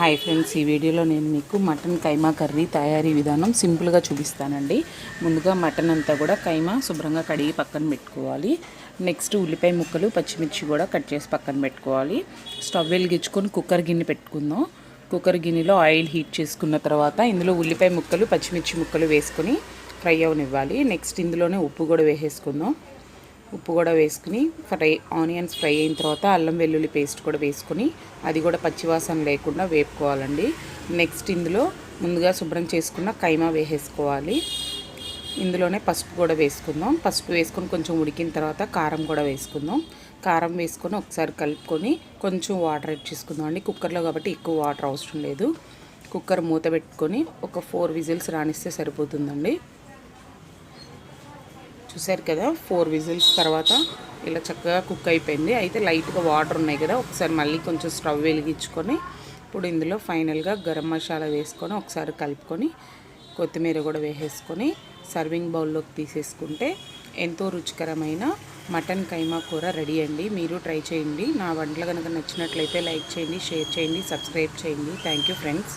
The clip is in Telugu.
హాయ్ ఫ్రెండ్స్ ఈ వీడియోలో నేను మీకు మటన్ కైమా కర్రీ తయారీ విధానం సింపుల్గా చూపిస్తానండి. ముందుగా మటన్ అంతా కూడా కైమా శుభ్రంగా కడిగి పక్కన పెట్టుకోవాలి. నెక్స్ట్ ఉల్లిపాయ ముక్కలు పచ్చిమిర్చి కూడా కట్ చేసి పక్కన పెట్టుకోవాలి. స్టవ్ వెలిగించుకొని కుక్కర్ గిన్నె పెట్టుకుందాం. కుక్కర్ గిన్నెలో ఆయిల్ హీట్ చేసుకున్న తర్వాత ఇందులో ఉల్లిపాయ ముక్కలు పచ్చిమిర్చి ముక్కలు వేసుకొని ఫ్రై అవనివ్వాలి. నెక్స్ట్ ఇందులోనే ఉప్పు కూడా వేసేసుకుందాం. ఉప్పు కూడా వేసుకుని ఫ్రై ఆనియన్స్ ఫ్రై అయిన తర్వాత అల్లం వెల్లుల్లి పేస్ట్ కూడా వేసుకుని అది కూడా పచ్చివాసన లేకుండా వేపుకోవాలండి. నెక్స్ట్ ఇందులో ముందుగా శుభ్రం చేసుకున్న కైమా వేసేసుకోవాలి. ఇందులోనే పసుపు కూడా వేసుకుందాం. పసుపు వేసుకొని కొంచెం ఉడికిన తర్వాత కారం కూడా వేసుకుందాం. కారం వేసుకొని ఒకసారి కలుపుకొని కొంచెం వాటర్ యాడ్ చేసుకుందాం అండి. కుక్కర్లో కాబట్టి ఎక్కువ వాటర్ అవసరం లేదు. కుక్కర్ మూత పెట్టుకొని ఒక ఫోర్ విజిల్స్ రానిస్తే సరిపోతుందండి. చూసారు కదా ఫోర్ విజిల్స్ తర్వాత ఇలా చక్కగా కుక్ అయిపోయింది. అయితే లైట్గా వాటర్ ఉన్నాయి కదా ఒకసారి మళ్ళీ కొంచెం స్టవ్ వెలిగించుకొని ఇప్పుడు ఇందులో ఫైనల్గా గరం మసాలా వేసుకొని ఒకసారి కలుపుకొని కొత్తిమీర కూడా వేసేసుకొని సర్వింగ్ బౌల్లోకి తీసేసుకుంటే ఎంతో రుచికరమైన మటన్ కైమా కూర రెడీ అండి. మీరు ట్రై చేయండి. నా వంటలు కనుక నచ్చినట్లయితే లైక్ చేయండి షేర్ చేయండి సబ్స్క్రైబ్ చేయండి. Thank you friends